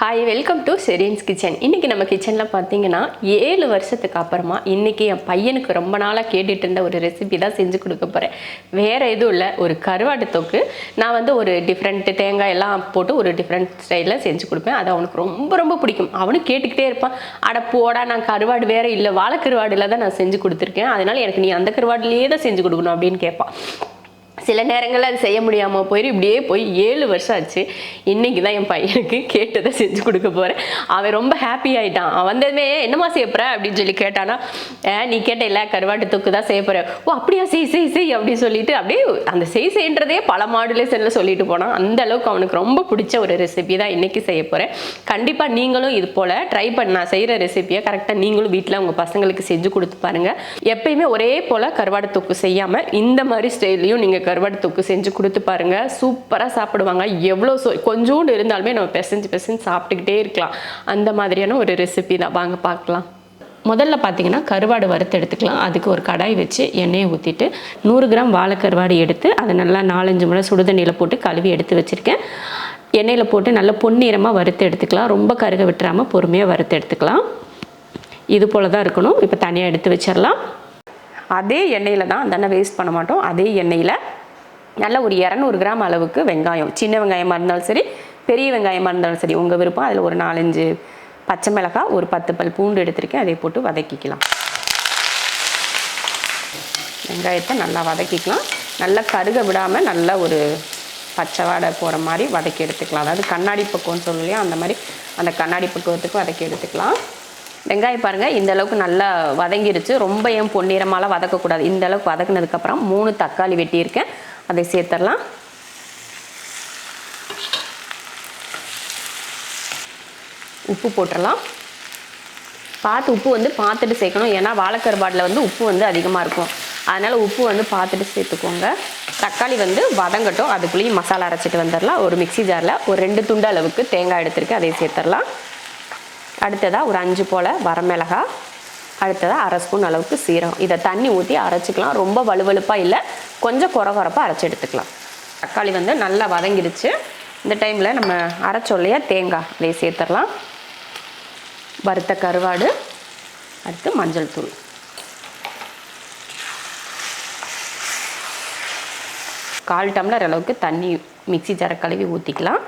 Hi welcome to Cherian's kitchen இன்றைக்கி நம்ம கிச்சனில் பார்த்தீங்கன்னா ஏழு வருஷத்துக்கு அப்புறமா இன்றைக்கி என் பையனுக்கு ரொம்ப நாளாக கேட்டுட்டு இருந்த ஒரு ரெசிபி தான் செஞ்சு கொடுக்க போகிறேன் வேறு எதுவும் இல்லை ஒரு கருவாடு தொக்கு. நான் வந்து ஒரு டிஃப்ரெண்ட்டு தேங்காய் எல்லாம் போட்டு ஒரு டிஃப்ரெண்ட் ஸ்டைலில் செஞ்சு கொடுப்பேன். அது அவனுக்கு ரொம்ப ரொம்ப பிடிக்கும். அவனும் கேட்டுக்கிட்டே இருப்பான். அட போடா நான் கருவாடு வேறு இல்லை வாழைக்கருவாடில் தான் நான் செஞ்சு கொடுத்துருக்கேன். அதனால் எனக்கு நீ அந்த கருவாடுலேயே தான் செஞ்சு கொடுக்கணும் அப்படின்னு கேட்பான். சில நேரங்களில் அது செய்ய முடியாமல் போயிடும் இப்படியே போய் ஏழு வருஷம் ஆச்சு. இன்றைக்கி தான் என் பையனுக்கு கேட்டதை செஞ்சு கொடுக்க போகிறேன் அவன் ரொம்ப ஹாப்பி ஆகிட்டான் அவன் வந்ததுமே என்னம்மா செய்ய போகிற அப்படின்னு சொல்லி கேட்டானா "ஏ, நீ கேட்ட இல்லை கருவாட்டு தொக்கு தான் செய்ய போகிறேன் ஓ அப்படியா? செய் செய் செய் அப்படின்னு சொல்லிட்டு அப்படியே அந்த செய் செய்ன்றதே பல மாடுலேஷனில் சொல்லிட்டு போனான். அந்த அளவுக்கு அவனுக்கு ரொம்ப பிடிச்ச ஒரு ரெசிபி தான் இன்னைக்கு செய்ய போகிறேன் கண்டிப்பாக நீங்களும் இது போல் ட்ரை பண்ண. நான் செய்கிற ரெசிபியை கரெக்டாக நீங்களும் வீட்டில் உங்கள் பசங்களுக்கு செஞ்சு கொடுத்து பாருங்கள் எப்பயுமே ஒரே போல் கருவாடு தொக்கு செய்யாமல் இந்த மாதிரி ஸ்டைலையும் நீங்கள் கருவாடு தொக்கு செஞ்சு கொடுத்து பாருங்க. சூப்பராக சாப்பிடுவாங்க. எவ்வளோ சொ கொஞ்சோண்டு இருந்தாலுமே நம்ம பிசைஞ்சு பிசைஞ்சு சாப்பிட்டுக்கிட்டே இருக்கலாம். அந்த மாதிரியான ஒரு ரெசிபி தான். வாங்க பார்க்கலாம். முதல்ல பார்த்தீங்கன்னா கருவாடு வறுத்து எடுத்துக்கலாம். அதுக்கு ஒரு கடாய் வச்சு எண்ணெயை ஊற்றிட்டு நூறு கிராம் வாழைக்கருவாடு எடுத்து அதை நல்லா நாலஞ்சு முறை சுடுதண்ணியில் போட்டு கழுவி எடுத்து வச்சுருக்கேன். எண்ணெயில் போட்டு நல்லா பொன்னிறமாக வறுத்து எடுத்துக்கலாம். ரொம்ப கருக விட்டுறாமல் பொறுமையாக வறுத்து எடுத்துக்கலாம். இது போல் தான் இருக்கணும். இப்போ தனியாக எடுத்து வச்சிடலாம் அதே எண்ணெயில் தான் அந்த வேஸ்ட் பண்ண மாட்டோம். அதே எண்ணெயில் நல்ல ஒரு இரநூறு கிராம் அளவுக்கு வெங்காயம். சின்ன வெங்காயமாக இருந்தாலும் சரி பெரிய வெங்காயமாக இருந்தாலும் சரி உங்கள் விருப்பம். அதில் ஒரு நாலஞ்சு பச்சை மிளகாய் ஒரு பத்து பல் பூண்டு எடுத்திருக்கேன். அதை போட்டு வதக்கிக்கலாம். வெங்காயத்தை நல்லா வதக்கிக்கலாம். நல்லா கருக விடாமல் நல்லா ஒரு பச்சை வாடை போகிற மாதிரி வதக்கி எடுத்துக்கலாம். அதாவது கண்ணாடி பக்குவம்னு சொல்லலையா அந்த மாதிரி அந்த கண்ணாடி பக்குவத்துக்கு வதக்கி எடுத்துக்கலாம். வெங்காயம் பாருங்கள் இந்த அளவுக்கு நல்லா வதங்கிருச்சு. ரொம்ப ஏன் பொன்னிறமாலாம் வதக்கக்கூடாது. இந்த அளவுக்கு வதக்குனதுக்கப்புறம் மூணு தக்காளி வெட்டியிருக்கேன். அதை சேர்த்துடலாம். உப்பு போட்டுடலாம். பார்த்து உப்பு வந்து பார்த்துட்டு சேர்க்கணும். ஏன்னா வாழைக்கருபாட்டில் வந்து உப்பு வந்து அதிகமாக இருக்கும். அதனால் உப்பு வந்து பார்த்துட்டு சேர்த்துக்கோங்க. தக்காளி வந்து வதங்கட்டும். அதுக்குள்ளேயும் மசாலா அரைச்சிட்டு வந்துடலாம். ஒரு மிக்ஸி ஜாரில் ஒரு ரெண்டு துண்டு அளவுக்கு தேங்காய் எடுத்துருக்கு அதை சேர்த்துடலாம். அடுத்ததாக ஒரு அஞ்சு போல் வரமிளகா அடுத்ததாக அரை ஸ்பூன் அளவுக்கு சீரகம். இதை தண்ணி ஊற்றி அரைச்சிக்கலாம். ரொம்ப வலுவலுப்பாக இல்லை கொஞ்சம் குறை குறப்பாக அரைச்சி எடுத்துக்கலாம். தக்காளி வந்து நல்லா வதங்கிடுச்சு. இந்த டைமில் நம்ம அரைச்சோம் தேங்காய். அதை சேர்த்துடலாம். வறுத்த கருவாடு அடுத்து மஞ்சள் தூள். கால் டம்ளர் அளவுக்கு தண்ணி மிக்சி ஜர கழுவி ஊற்றிக்கலாம்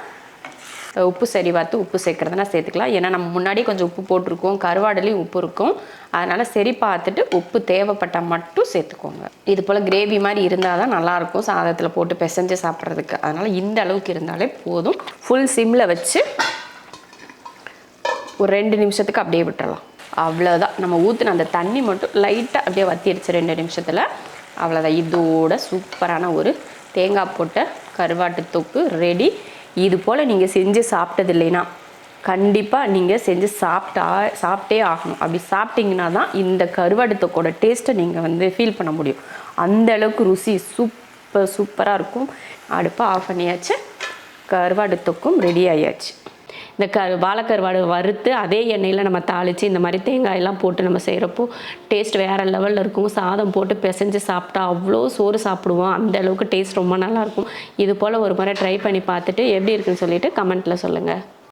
உப்பு சரி பார்த்து உப்பு சேர்க்குறதுனா சேர்த்துக்கலாம். ஏன்னா நம்ம முன்னாடியே கொஞ்சம் உப்பு போட்டிருக்கோம். கருவாடுலேயும் உப்பு இருக்கும். அதனால் சரி பார்த்துட்டு உப்பு தேவைப்பட்டால் மட்டும் சேர்த்துக்கோங்க. இது போல் கிரேவி மாதிரி இருந்தால் தான் நல்லாயிருக்கும். சாதத்தில் போட்டு பிசைஞ்சு சாப்பிட்றதுக்கு. அதனால் இந்த அளவுக்கு இருந்தாலே போதும். ஃபுல் சிம்மில் வச்சு ஒரு ரெண்டு நிமிஷத்துக்கு அப்படியே விட்டுறலாம். அவ்வளோதான் நம்ம ஊற்றின அந்த தண்ணி மட்டும் லைட்டாக அப்படியே வத்திடுச்சு ரெண்டு நிமிஷத்தில் அவ்வளோதான் இதோட சூப்பரான ஒரு தேங்காய் போட்ட கருவாட்டு தொக்கு ரெடி இது போல் நீங்கள் செஞ்சு சாப்பிட்டது இல்லைன்னா கண்டிப்பாக நீங்கள் செஞ்சு சாப்பிட்டா சாப்பிட்டே ஆகணும். அப்படி சாப்பிட்டீங்கன்னா தான் இந்த கருவாடு டேஸ்ட்டை நீங்கள் வந்து ஃபீல் பண்ண முடியும். அந்த அளவுக்கு ருசி சூப்பர் சூப்பராக இருக்கும். அடுப்பை ஆஃப் பண்ணியாச்சு. கருவாடு தொக்கும் ரெடி ஆயாச்சு. இந்த க வாழைக்கருவாடு வறுத்து அதே எண்ணெயில் நம்ம தாளித்து இந்த மாதிரி தேங்காயெல்லாம் போட்டு நம்ம செய்கிறப்போ டேஸ்ட் வேறு லெவலில் இருக்கும். சாதம் போட்டு பிசைஞ்சு சாப்பிட்டா அவ்வளோ சோறு சாப்பிடுவோம் அந்த அளவுக்கு டேஸ்ட் ரொம்ப நல்லாயிருக்கும் இது போல் ஒரு முறை ட்ரை பண்ணி பார்த்துட்டு எப்படி இருக்குன்னு சொல்லிட்டு கமெண்ட்டில் சொல்லுங்கள்